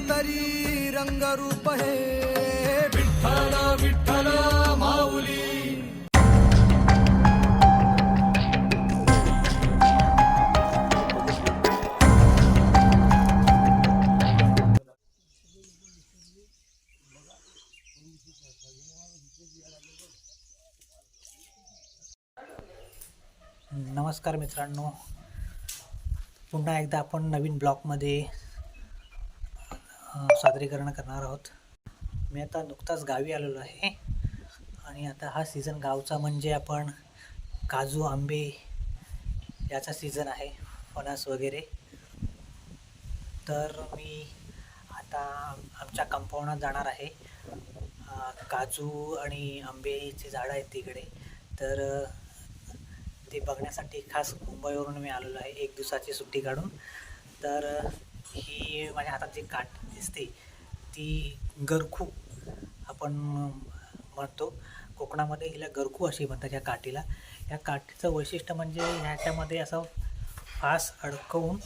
अवतरी रंगरूप हे. विठ्ठल विठ्ठल माऊली. नमस्कार मित्रांनो. पुन्हा एकदा आपण नवीन ब्लॉगमध्ये अ, सादरीकरण करणार आहोत. मी आता नुकताच गावी आलेलो आहे. आणि आता हा सीझन गावचा म्हणजे आपण काजू आंबे याचा सीझन आहे. फणस वगैरे. तर मी आता आमच्या कंपाऊंडात जाणार आहे. काजू आणि आंबेची झाडं आहेत तिकडे. तर ते बघण्यासाठी खास मुंबईवरून मी आलेलो आहे. एक दिवसाची सुट्टी काढून. तर ही माझ्या हातात जी काट दिसते. ती गरखू आपण म्हणतो कोकणामध्ये हिला गरखू अशी म्हणतात या काठीला. या काठीचं वैशिष्ट्य म्हणजे ह्याच्यामध्ये असं फास अडकवून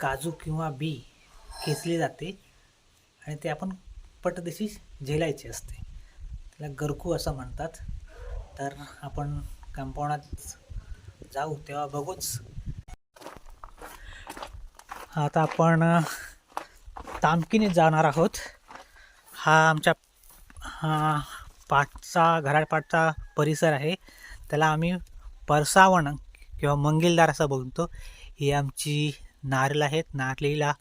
काजू किंवा बी खेचली जाते आणि ते आपण पटदिशी झेलायचे असते. त्याला गरखू असं म्हणतात. तर आपण कंपाऊंडात जाऊ तेव्हा बघूच. आता आपण तामकीने जाणार आहोत. हा आमच्या हा पाठचा घरापाठचा परिसर आहे. त्याला आम्ही परसावण किंवा मंगिलदार असं बोलतो. ही आमची नारळ आहेत. नारळीला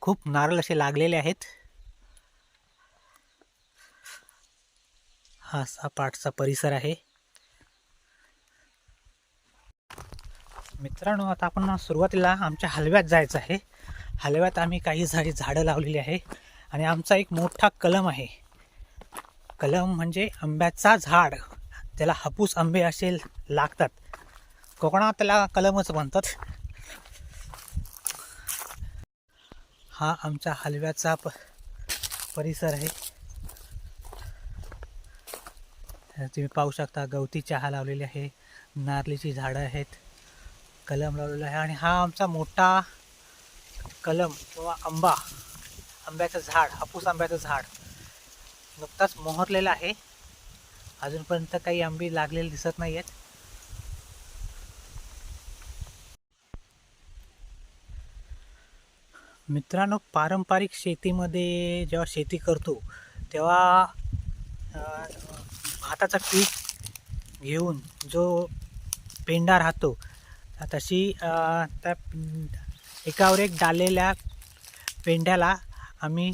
खूप नारळ असे लागलेले आहेत. हा असा पाठचा परिसर आहे. मित्रांनो आता आपण सुरुवातीला आमच्या हलव्यात जायचं आहे. हलव्यात आम्ही काही झाडी झाडं लावलेली आहे. आणि आमचा एक मोठा कलम आहे. कलम म्हणजे आंब्याचा झाड. त्याला हापूस आंबे असे लागतात. कोकणात त्याला कलमच म्हणतात. हा आमचा हलव्याचा प परिसर आहे. तुम्ही पाहू शकता गवती चहा लावलेली आहे. नारळीची झाडं आहेत. कलम लावलेला आहे. आणि हा आमचा मोठा कलम किंवा आंबा आंब्याचं झाड हापूस आंब्याचं झाड नुकताच मोहरलेलं आहे. अजूनपर्यंत काही आंबे लागलेले दिसत नाही आहेत मित्रांनो पारंपरिक शेतीमध्ये जेव्हा शेती करतो तेव्हा भाताचं पीक घेऊन जो पेंडा राहतो तशी त्या एकावर एक डालेल्या पेंढ्याला आम्ही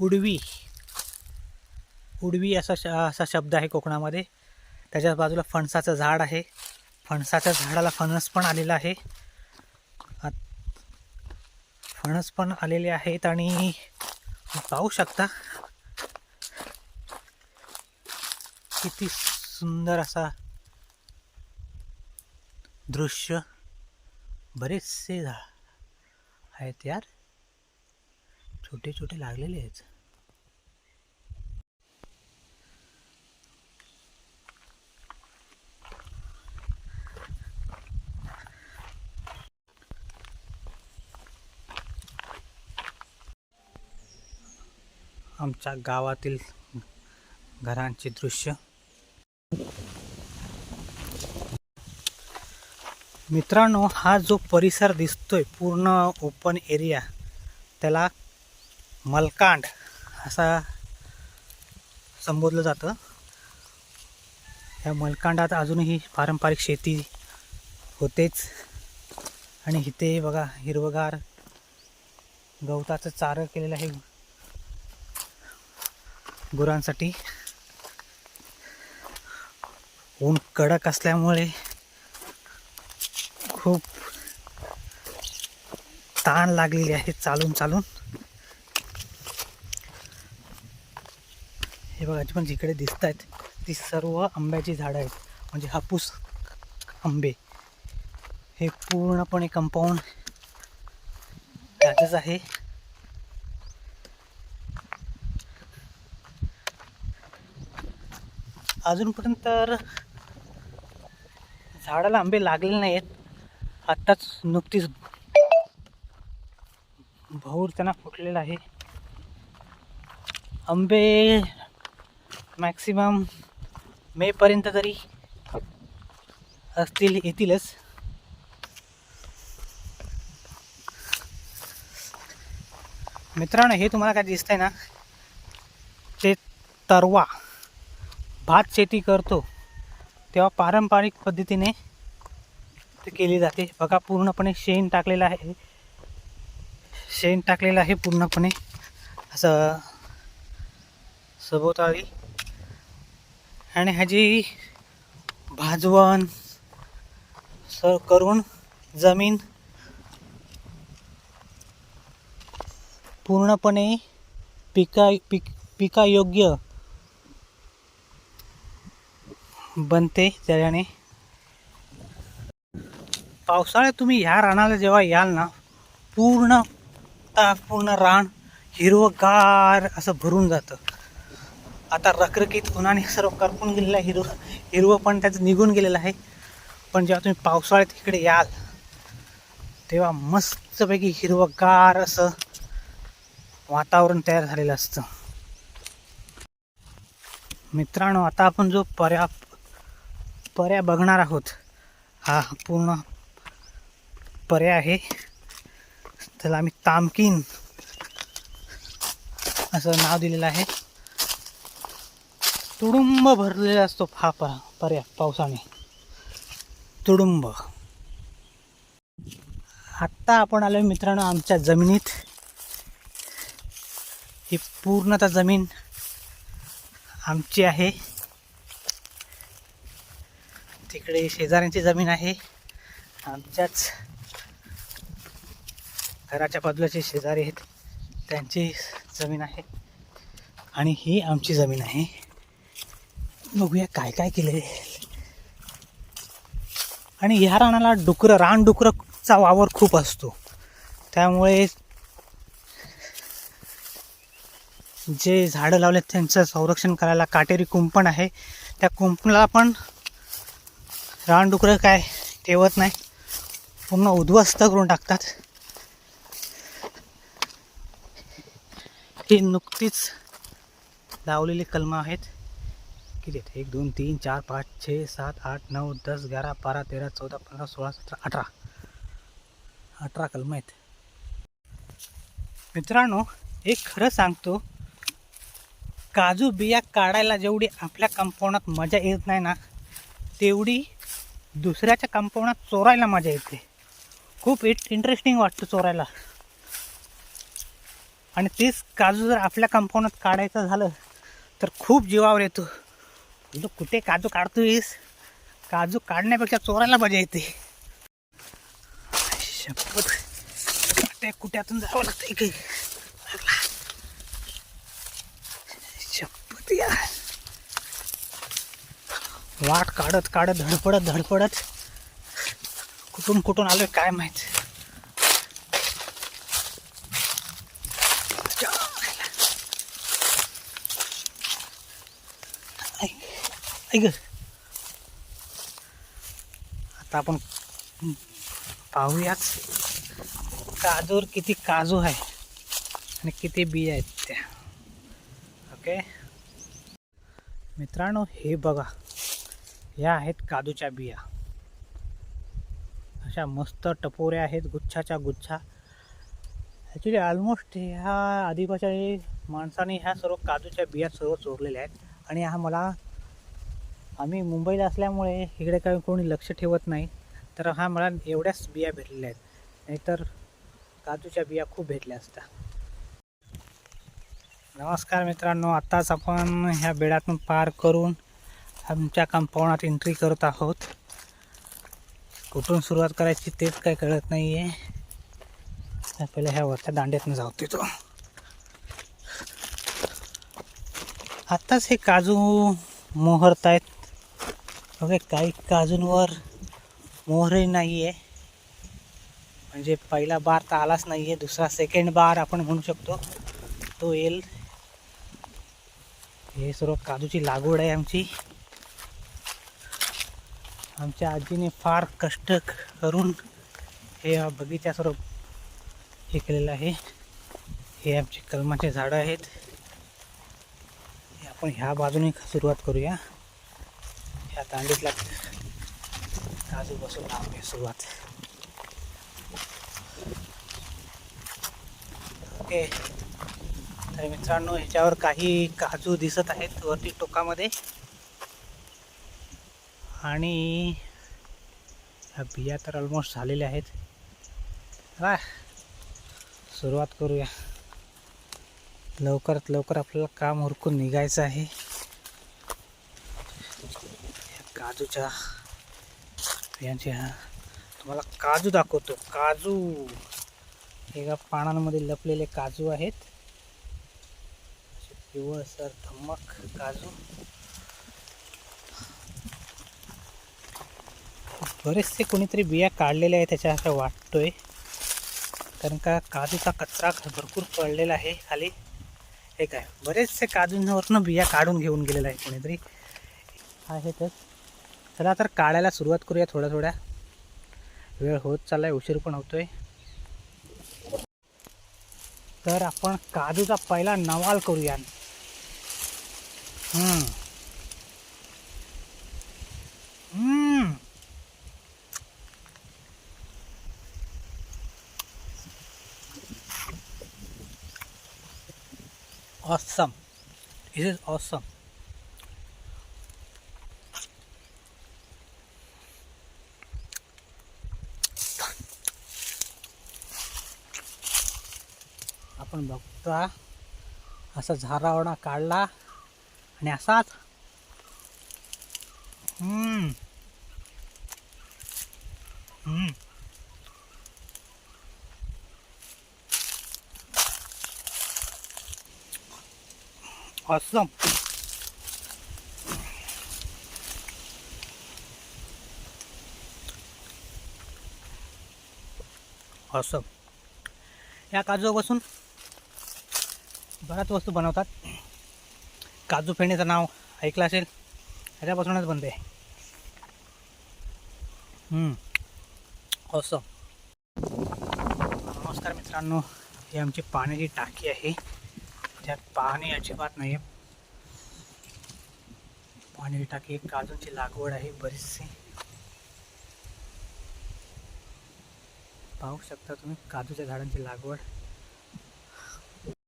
उडवी उडवी असा श असा शब्द आहे कोकणामध्ये. त्याच्या बाजूला फणसाचं झाड आहे. फणसाच्या झाडाला फणस पण आलेला आहे. फणस पण आलेले आहेत आणि पाहू शकता किती सुंदर असा दृश्य. बरेचसे आहेत यार. छोटे छोटे लागलेले आहेत. आमच्या गावातील घरांचे दृश्य. मित्रांनो हा जो परिसर दिसतोय पूर्ण ओपन एरिया त्याला मलकांड असा संबोधलं जातं. या मलकांडात अजूनही पारंपरिक शेती होतेच. आणि इथे बघा हिरवगार गवताचं चारं केलेलं आहे. गुरांसाठी. ऊन कडक असल्यामुळे खूप ताण लागलेली आहे चालून चालून. हे बघा पण जिकडे दिसत आहेत ती सर्व आंब्याची झाडं आहेत. म्हणजे हापूस आंबे. हे पूर्णपणे कंपाऊंड त्याचंच आहे. अजूनपर्यंत तर झाडाला आंबे लागलेले नाहीत आत्ताच नुकतीच भाऊर त्यांना फुटलेला आहे. आंबे मॅक्सिमम मेपर्यंत तरी असतील येतीलच. मित्रांनो हे तुम्हाला काय दिसतंय ना? ते तरवा. भात शेती करतो. तेव्हा पारंपरिक पद्धतीने केली जाते. बघा पूर्णपणे शेण टाकलेलं आहे. शेण टाकलेलं आहे पूर्णपणे. असं सभोवताळी आणि ह्याची भाजवण स करून जमीन पूर्णपणे पिका पिक पिकायोग्य बनते त्याने पावसाळ्यात तुम्ही ह्या रानाला जेव्हा याल ना पूर्ण पूर्ण रान हिरवगार असं भरून जातं. आता रखरखीत उन्हाने सर्व करपून गेलेलं आहे हिरवं हिरवं पण त्याचं निघून गेलेलं आहे. पण जेव्हा तुम्ही पावसाळ्यात इकडे याल तेव्हा मस्तपैकी हिरवगार असं वातावरण तयार झालेलं असतं. मित्रांनो आता आपण जो पर्या पर्या बघणार आहोत हा पूर्ण पर्याय आहे. त्याला आम्ही तामकीन असं नाव दिलेलं आहे. तुडुंब भरलेला असतो हा प पर्या पावसाने. तुडुंब. आत्ता आपण आलो मित्रांनो आमच्या जमिनीत. ही पूर्णतः जमीन आमची आहे. तिकडे शेजाऱ्यांची जमीन आहे. आमच्याच घराच्या बाजूलाचे शेजारी आहेत. त्यांची जमीन आहे. आणि ही आमची जमीन आहे. बघूया काय काय केले आणि ह्या रानाला डुकरं रानडुकरंचा वावर खूप असतो. त्यामुळे जे झाडं लावलेत त्यांचं संरक्षण करायला काटेरी कुंपण आहे. त्या कुंपणाला पण रानडुकरं काय ठेवत नाही. पूर्ण उद्ध्वस्त करून टाकतात. ही नुकतीच लावलेली कलमं आहेत. किती आहेत? एक दोन तीन चार पाच छे सात आठ नऊ दस ग्यारा बारा तेरा चौदा पंधरा सोळा सतरा अठरा. अठरा कलमं आहेत. मित्रांनो एक खरं सांगतो. काजू बिया काढायला जेवढी आपल्या कंपाऊंडात मजा येत नाही ना तेवढी दुसऱ्याच्या कंपाऊंडात चोरायला मजा येते. खूप इट इंटरेस्टिंग वाटतं चोरायला. आणि तेच काजू जर आपल्या कंपाऊंडात काढायचं झालं तर खूप जीवावर येतो. तू कुठे काजू काढतोयस? काजू काढण्यापेक्षा चोरायला मजा येते. शपथ. कुठे कुठ्यातून जावं लागतं काही शपथ या. वाट काढत काढत धडपडत धडपडत. कुठून कुठून आलोय काय माहिती? ऐक आता आपण पाहूयाच काजूवर किती काजू आहे आणि किती बिया आहेत त्या. ओके? मित्रांनो हे बघा. या आहेत काजूच्या बिया. अशा मस्त टपोऱ्या आहेत गुच्छाच्या गुच्छा. ॲक्च्युली ऑलमोस्ट ह्या आधीपासून माणसाने ह्या सर्व काजूच्या बिया सर्व चोरलेल्या आहेत. आणि हा मला आम्ही मुंबईला असल्यामुळे इकडे काही कोणी लक्ष ठेवत नाही. तर हा मला एवढ्याच बिया भेटलेल्या आहेत. नाहीतर काजूच्या बिया खूप भेटल्या असत्या. नमस्कार मित्रांनो आत्ताच आपण ह्या बेडातून पार करून आमच्या कंपाऊंडात एंट्री करत आहोत. कुठून सुरुवात करायची तेच काही कळत नाही आहे पहिले ह्या वरच्या दांड्यातून जाऊ तिथं आत्ताच हे काजू मोहरत आहेत ओके काही काजूंवर मोहरही नाही आहे म्हणजे पहिला बार तर आलाच नाही आहे दुसरा सेकंड बार आपण म्हणू शकतो. तो येईल. हे सर्व काजूची लागवड आहे आमची. आमच्या आजीने फार कष्ट करून हे बगीचा सर्व हे केलेलं आहे. हे आमचे कलमाचे झाडं आहेत. हे आपण ह्या बाजूने सुरुवात करूया. ह्या दांडीतला काजू बसून लावूया सुरुवात ओके तर मित्रांनो ह्याच्यावर काही काजू दिसत आहेत वरती टोकामध्ये आणि ह्या बिया तर ऑलमोस्ट झालेल्या आहेत हा सुरुवात करूया लवकरात लवकर आपल्याला काम हुरकून निघायचं आहे ह्या काजूच्या. बियांच्या हा. तुम्हाला काजू दाखवतो. काजू. एका पानांमध्ये लपलेले काजू आहेत. पिवळसर धम्मक काजू. बरेचसे कोणीतरी बिया काढलेल्या आहेत त्याच्या असं वाटतोय. कारण का काजूचा कचरा भरपूर पडलेला आहे खाली. हे काय बरेचसे काजूंवरनं बिया काढून घेऊन गेलेला आहे कोणीतरी. आहेतच चला तर काढायला सुरुवात करूया थोड्या थोड्या. वेळ होत चाललाय उशीर पण होतोय. तर आपण काजूचा पहिला नवाल करूया. हम्म. हम्म. awesome. This is awesome. आपण बघता असा झारावणा काढला आणि असाच. हम्म. हम्म. या काजूपासून बऱ्याच वस्तू बनवतात. काजू फेणीचं नाव ऐकलं असेल ह्याच्यापासूनच बनते. असं नमस्कार मित्रांनो ही आमची पाण्याची टाकी आहे. त्यात पाणी अजिबात नाही आहे पाण्याची टाकी काजूंची काजूची लागवड आहे बरीचशी. पाहू शकता तुम्ही काजूच्या झाडांची लागवड.